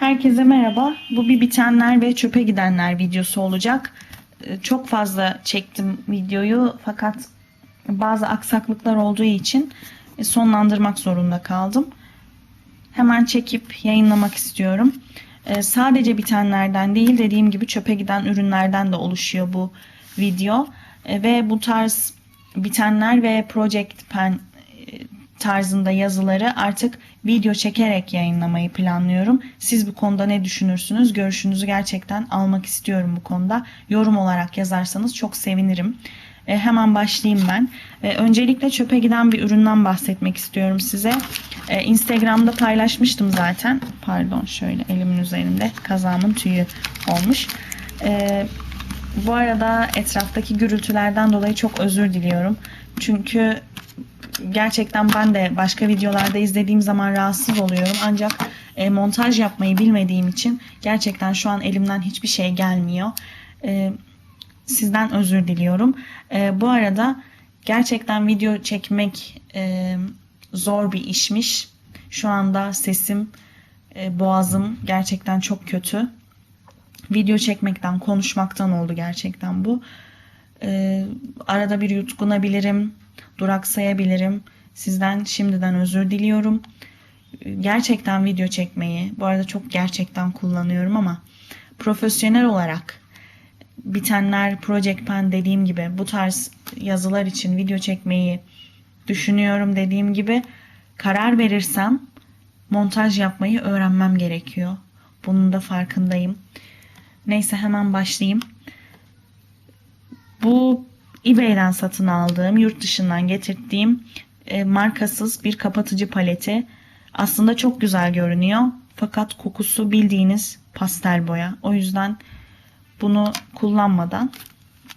Herkese merhaba. Bu bir bitenler ve çöpe gidenler videosu olacak. Ee, Çok fazla çektim videoyu fakat bazı aksaklıklar olduğu için e, sonlandırmak zorunda kaldım. Hemen çekip yayınlamak istiyorum. Ee, Sadece bitenlerden değil dediğim gibi çöpe giden ürünlerden de oluşuyor bu video. Ee, Ve bu tarz bitenler ve Project Pen tarzında yazıları artık video çekerek yayınlamayı planlıyorum. Siz bu konuda ne düşünürsünüz? Görüşünüzü gerçekten almak istiyorum bu konuda. Yorum olarak yazarsanız çok sevinirim. E, hemen başlayayım ben. E, öncelikle çöpe giden bir üründen bahsetmek istiyorum size. E, Instagram'da paylaşmıştım zaten. Pardon şöyle elimin üzerinde kazağımın tüyü olmuş. E, bu arada etraftaki gürültülerden dolayı çok özür diliyorum. Çünkü gerçekten ben de başka videolarda izlediğim zaman rahatsız oluyorum. Ancak e, montaj yapmayı bilmediğim için gerçekten şu an elimden hiçbir şey gelmiyor. E, sizden özür diliyorum. E, bu arada gerçekten video çekmek e, zor bir işmiş. Şu anda sesim, e, boğazım gerçekten çok kötü. Video çekmekten, konuşmaktan oldu gerçekten bu. E, arada bir yutkunabilirim, duraksayabilirim. Sizden şimdiden özür diliyorum. Gerçekten video çekmeyi, bu arada çok gerçekten kullanıyorum ama profesyonel olarak bitenler, Project Pen dediğim gibi bu tarz yazılar için video çekmeyi düşünüyorum dediğim gibi karar verirsem montaj yapmayı öğrenmem gerekiyor. Bunun da farkındayım. Neyse hemen başlayayım. Bu eBay'den satın aldığım, yurt dışından getirdiğim e, markasız bir kapatıcı paleti. Aslında çok güzel görünüyor. Fakat kokusu bildiğiniz pastel boya. O yüzden bunu kullanmadan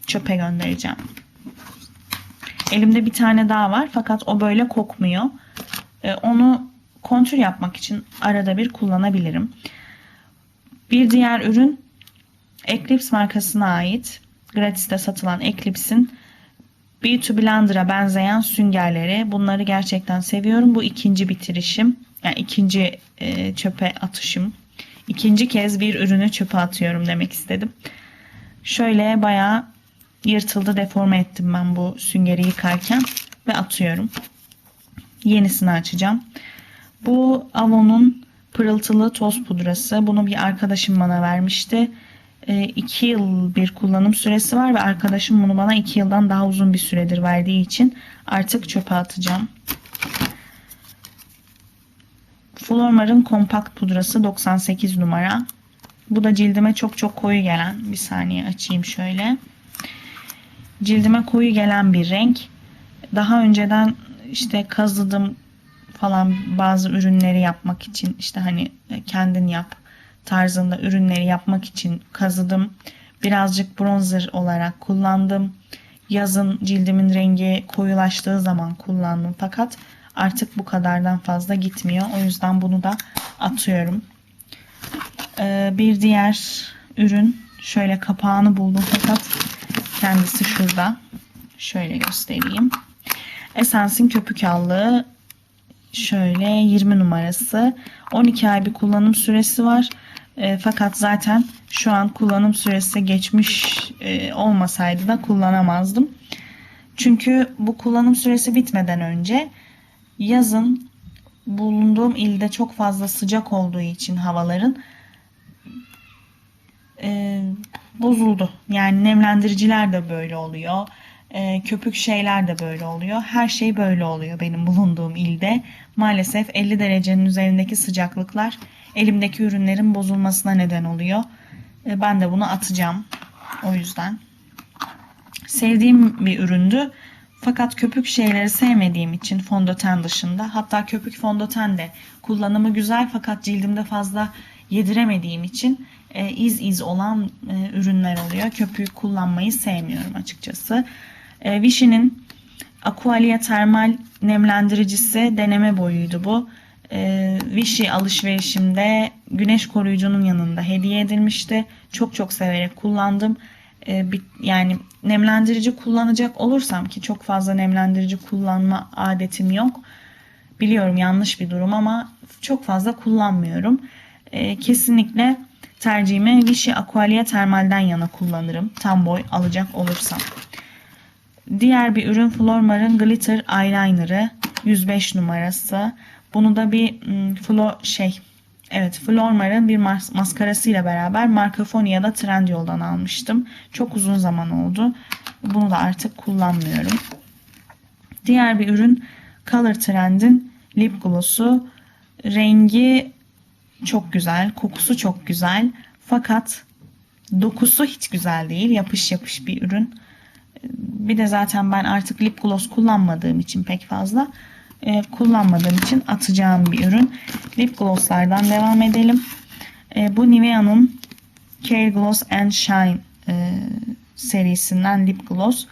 çöpe göndereceğim. Elimde bir tane daha var fakat o böyle kokmuyor. E, onu kontür yapmak için arada bir kullanabilirim. Bir diğer ürün Eclipse markasına ait gratis'te satılan Eclipse'in Beauty Blender'a benzeyen süngerleri. Bunları gerçekten seviyorum. Bu ikinci bitirişim. Yani ikinci e, çöpe atışım. İkinci kez bir ürünü çöpe atıyorum demek istedim. Şöyle bayağı yırtıldı, deforme ettim ben bu süngeri yıkarken ve atıyorum. Yenisini açacağım. Bu Avon'un pırıltılı toz pudrası. Bunu bir arkadaşım bana vermişti. 2 yıl bir kullanım süresi var ve arkadaşım bunu bana 2 yıldan daha uzun bir süredir verdiği için artık çöpe atacağım. Flormar'ın kompakt pudrası 98 numara. Bu da cildime çok çok koyu gelen. Bir saniye açayım şöyle. Cildime koyu gelen bir renk. Daha önceden işte kazıdım falan bazı ürünleri yapmak için işte hani kendin yap tarzında ürünleri yapmak için kazıdım. Birazcık bronzer olarak kullandım. Yazın cildimin rengi koyulaştığı zaman kullandım. Fakat artık bu kadardan fazla gitmiyor. O yüzden bunu da atıyorum. Ee, bir diğer ürün şöyle kapağını buldum fakat kendisi şurada. Şöyle göstereyim. Essence'in köpük allığı şöyle 20 numarası. 12 ay bir kullanım süresi var. E, fakat zaten şu an kullanım süresi geçmiş e, olmasaydı da kullanamazdım. Çünkü bu kullanım süresi bitmeden önce yazın bulunduğum ilde çok fazla sıcak olduğu için havaların e, bozuldu. Yani nemlendiriciler de böyle oluyor. E, köpük şeyler de böyle oluyor. Her şey böyle oluyor benim bulunduğum ilde. Maalesef 50 derecenin üzerindeki sıcaklıklar elimdeki ürünlerin bozulmasına neden oluyor. E, ben de bunu atacağım. O yüzden. Sevdiğim bir üründü. Fakat köpük şeyleri sevmediğim için fondöten dışında hatta köpük fondöten de kullanımı güzel fakat cildimde fazla yediremediğim için e, iz iz olan e, ürünler oluyor. Köpüğü kullanmayı sevmiyorum açıkçası. E, Vichy'nin Aqualia termal nemlendiricisi deneme boyuydu bu. E, Vichy alışverişimde güneş koruyucunun yanında hediye edilmişti. Çok çok severek kullandım. E, bir, yani nemlendirici kullanacak olursam ki çok fazla nemlendirici kullanma adetim yok. Biliyorum yanlış bir durum ama çok fazla kullanmıyorum. e, kesinlikle tercihimi Vichy Aqualia Termal'den yana kullanırım. Tam boy alacak olursam. Diğer bir ürün Flormar'ın Glitter Eyeliner'ı 105 numarası. Bunu da bir mm, flo şey evet Flormar'ın bir mas- maskarasıyla beraber Marcofonia'da Trendyol'dan almıştım. Çok uzun zaman oldu. Bunu da artık kullanmıyorum. Diğer bir ürün Color Trend'in lip gloss'u. Rengi çok güzel, kokusu çok güzel. Fakat dokusu hiç güzel değil. Yapış yapış bir ürün. Bir de zaten ben artık lip gloss kullanmadığım için pek fazla e, kullanmadığım için atacağım bir ürün. Lip glosslardan devam edelim. E, bu Nivea'nın Care Gloss and Shine e, serisinden lip gloss.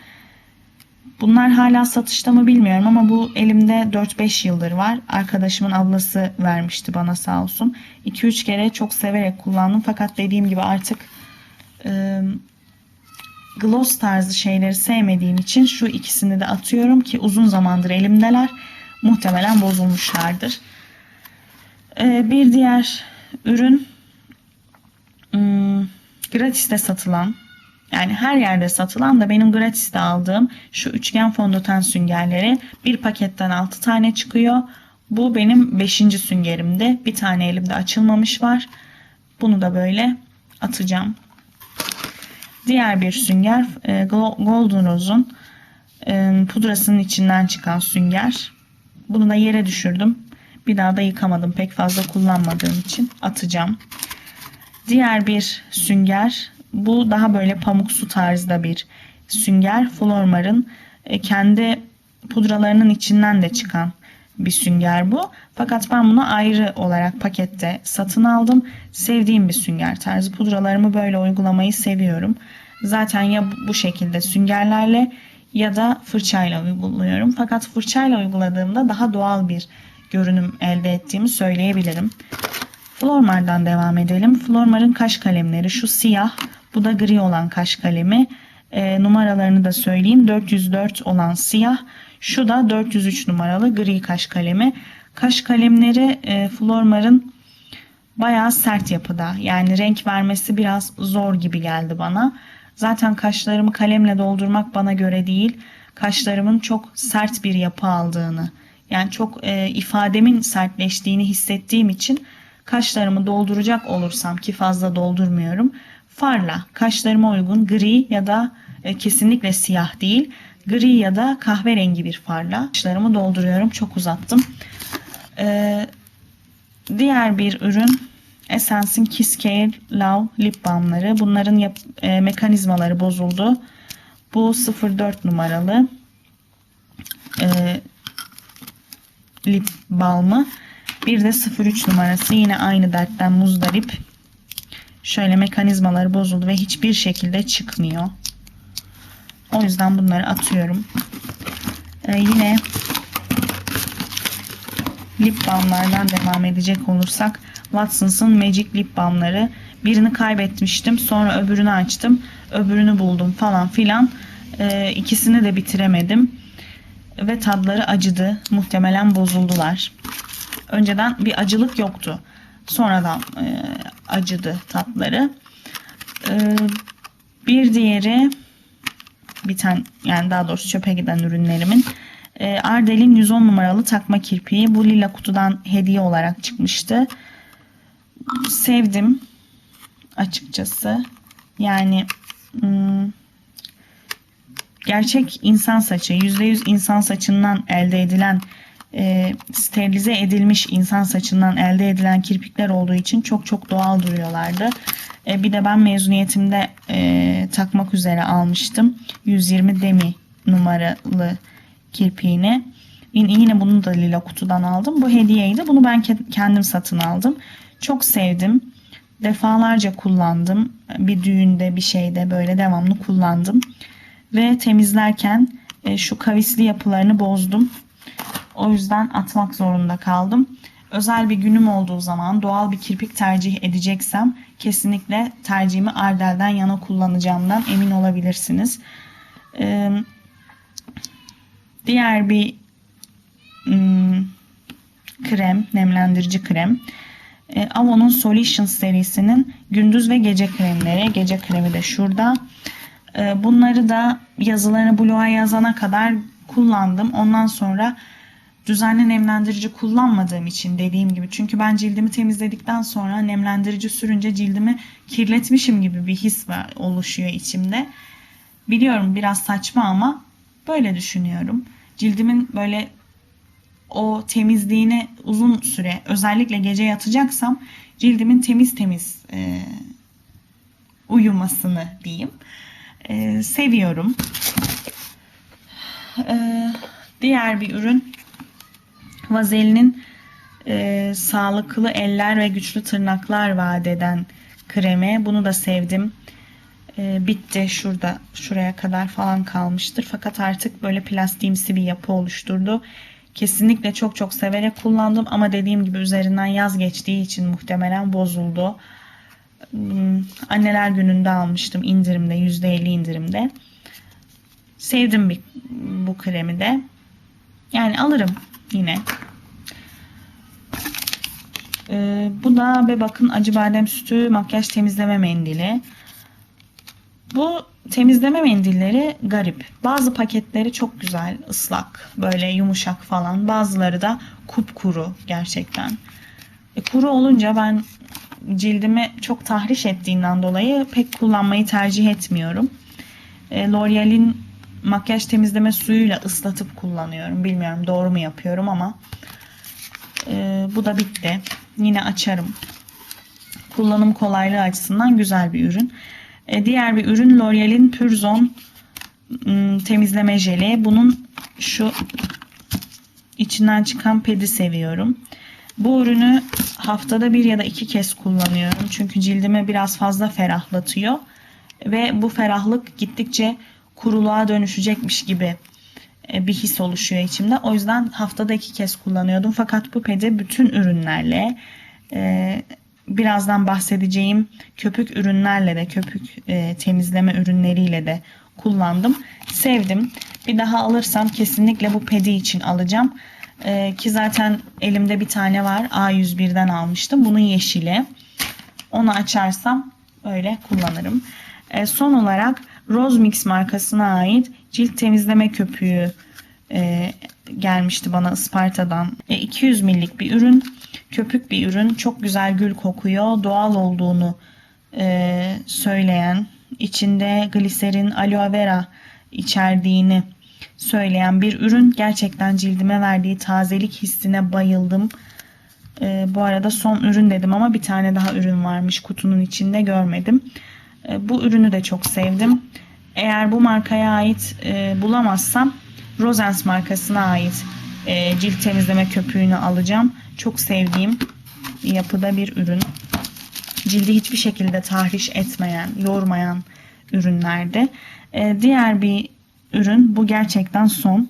Bunlar hala satışta mı bilmiyorum ama bu elimde 4-5 yıldır var. Arkadaşımın ablası vermişti bana sağ olsun. 2-3 kere çok severek kullandım fakat dediğim gibi artık e, gloss tarzı şeyleri sevmediğim için şu ikisini de atıyorum ki uzun zamandır elimdeler. Muhtemelen bozulmuşlardır. E, bir diğer ürün hmm, gratis'te satılan yani her yerde satılan da benim gratis'te aldığım şu üçgen fondöten süngerleri bir paketten 6 tane çıkıyor. Bu benim 5. süngerimde. Bir tane elimde açılmamış var. Bunu da böyle atacağım. Diğer bir sünger e, Golden Rose'un e, pudrasının içinden çıkan sünger. Bunu da yere düşürdüm. Bir daha da yıkamadım. Pek fazla kullanmadığım için atacağım. Diğer bir sünger bu daha böyle pamuksu tarzda bir sünger. Flormar'ın e, kendi pudralarının içinden de çıkan bir sünger bu. Fakat ben bunu ayrı olarak pakette satın aldım. Sevdiğim bir sünger tarzı. Pudralarımı böyle uygulamayı seviyorum. Zaten ya bu şekilde süngerlerle ya da fırçayla uyguluyorum. Fakat fırçayla uyguladığımda daha doğal bir görünüm elde ettiğimi söyleyebilirim. Flormar'dan devam edelim. Flormar'ın kaş kalemleri şu siyah bu da gri olan kaş kalemi. E, numaralarını da söyleyeyim. 404 olan siyah. Şu da 403 numaralı gri kaş kalemi. Kaş kalemleri e, Flormar'ın bayağı sert yapıda. Yani renk vermesi biraz zor gibi geldi bana. Zaten kaşlarımı kalemle doldurmak bana göre değil. Kaşlarımın çok sert bir yapı aldığını, yani çok e, ifademin sertleştiğini hissettiğim için kaşlarımı dolduracak olursam ki fazla doldurmuyorum farla kaşlarıma uygun gri ya da e, kesinlikle siyah değil gri ya da kahverengi bir farla kaşlarımı dolduruyorum. Çok uzattım. E, diğer bir ürün Essence'in Kiss Care Love lip balmları. Bunların yap, e, mekanizmaları bozuldu. Bu 04 numaralı e, lip balmı. Bir de 03 numarası yine aynı dertten muzdarip Şöyle mekanizmaları bozuldu ve hiçbir şekilde çıkmıyor. O yüzden bunları atıyorum. Ee, yine lip balmlardan devam edecek olursak Watsons'ın Magic Lip Balmları. Birini kaybetmiştim. Sonra öbürünü açtım. Öbürünü buldum falan filan. Ee, ikisini de bitiremedim. Ve tadları acıdı. Muhtemelen bozuldular. Önceden bir acılık yoktu. Sonradan e, acıdı tatları. E, bir diğeri bir tane yani daha doğrusu çöpe giden ürünlerimin e, Ardel'in 110 numaralı takma kirpiği. Bu lila kutudan hediye olarak çıkmıştı. Sevdim açıkçası. Yani hmm, gerçek insan saçı %100 insan saçından elde edilen e, sterilize edilmiş insan saçından elde edilen kirpikler olduğu için çok çok doğal duruyorlardı. E, bir de ben mezuniyetimde e, takmak üzere almıştım. 120 demi numaralı kirpiğini. Yine, yine bunu da lila kutudan aldım. Bu hediyeydi. Bunu ben kendim satın aldım. Çok sevdim. Defalarca kullandım. Bir düğünde bir şeyde böyle devamlı kullandım. Ve temizlerken e, şu kavisli yapılarını bozdum. O yüzden atmak zorunda kaldım. Özel bir günüm olduğu zaman doğal bir kirpik tercih edeceksem kesinlikle tercihimi Ardel'den yana kullanacağımdan emin olabilirsiniz. Ee, diğer bir hmm, krem, nemlendirici krem. E, Avon'un Solutions serisinin gündüz ve gece kremleri. Gece kremi de şurada. E, bunları da yazılarını bloğa yazana kadar kullandım. Ondan sonra düzenli nemlendirici kullanmadığım için dediğim gibi. Çünkü ben cildimi temizledikten sonra nemlendirici sürünce cildimi kirletmişim gibi bir his var, oluşuyor içimde. Biliyorum biraz saçma ama böyle düşünüyorum. Cildimin böyle o temizliğine uzun süre özellikle gece yatacaksam cildimin temiz temiz e, uyumasını diyeyim. E, seviyorum. E, diğer bir ürün Vazelinin e, sağlıklı eller ve güçlü tırnaklar vaat eden kremi. Bunu da sevdim. E, bitti şurada şuraya kadar falan kalmıştır. Fakat artık böyle plastiğimsi bir yapı oluşturdu. Kesinlikle çok çok severek kullandım ama dediğim gibi üzerinden yaz geçtiği için muhtemelen bozuldu. Hmm, Anneler gününde almıştım indirimde %50 indirimde. Sevdim bu kremi de. Yani alırım yine. Ee, bu da ve bakın acı badem sütü makyaj temizleme mendili. Bu temizleme mendilleri garip. Bazı paketleri çok güzel, ıslak, böyle yumuşak falan. Bazıları da kupkuru gerçekten. E, kuru olunca ben cildimi çok tahriş ettiğinden dolayı pek kullanmayı tercih etmiyorum. E, L'Oreal'in makyaj temizleme suyuyla ıslatıp kullanıyorum. Bilmiyorum doğru mu yapıyorum ama e, bu da bitti. Yine açarım. Kullanım kolaylığı açısından güzel bir ürün. E, diğer bir ürün L'Oreal'in Pure Zone ım, temizleme jeli. Bunun şu içinden çıkan pedi seviyorum. Bu ürünü haftada bir ya da iki kez kullanıyorum. Çünkü cildimi biraz fazla ferahlatıyor. Ve bu ferahlık gittikçe kuruluğa dönüşecekmiş gibi e, bir his oluşuyor içimde. O yüzden haftada iki kez kullanıyordum. Fakat bu pedi bütün ürünlerle e, birazdan bahsedeceğim köpük ürünlerle de köpük e, temizleme ürünleriyle de kullandım. Sevdim. Bir daha alırsam kesinlikle bu pedi için alacağım. E, ki zaten elimde bir tane var. A101'den almıştım. Bunun yeşili. Onu açarsam öyle kullanırım. E, son olarak Rose Mix markasına ait cilt temizleme köpüğü e, gelmişti bana Isparta'dan. E, 200 millik bir ürün. Köpük bir ürün. Çok güzel gül kokuyor. Doğal olduğunu e, söyleyen, içinde gliserin, aloe vera içerdiğini söyleyen bir ürün. Gerçekten cildime verdiği tazelik hissine bayıldım. E, bu arada son ürün dedim ama bir tane daha ürün varmış kutunun içinde görmedim. E, bu ürünü de çok sevdim. Eğer bu markaya ait e, bulamazsam Rosens markasına ait e, cilt temizleme köpüğünü alacağım. Çok sevdiğim yapıda bir ürün. Cildi hiçbir şekilde tahriş etmeyen, yormayan ürünlerde. E, diğer bir ürün bu gerçekten son.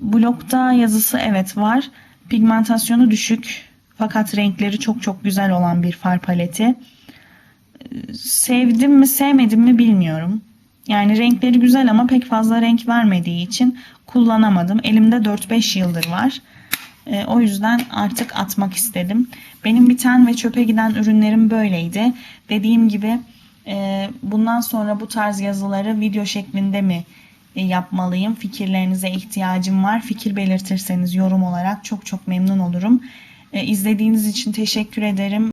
Blokta yazısı evet var. Pigmentasyonu düşük fakat renkleri çok çok güzel olan bir far paleti. Sevdim mi sevmedim mi bilmiyorum. Yani renkleri güzel ama pek fazla renk vermediği için kullanamadım. Elimde 4-5 yıldır var. E, o yüzden artık atmak istedim. Benim biten ve çöpe giden ürünlerim böyleydi. Dediğim gibi e, bundan sonra bu tarz yazıları video şeklinde mi e, yapmalıyım? Fikirlerinize ihtiyacım var. Fikir belirtirseniz yorum olarak çok çok memnun olurum. E, izlediğiniz için teşekkür ederim.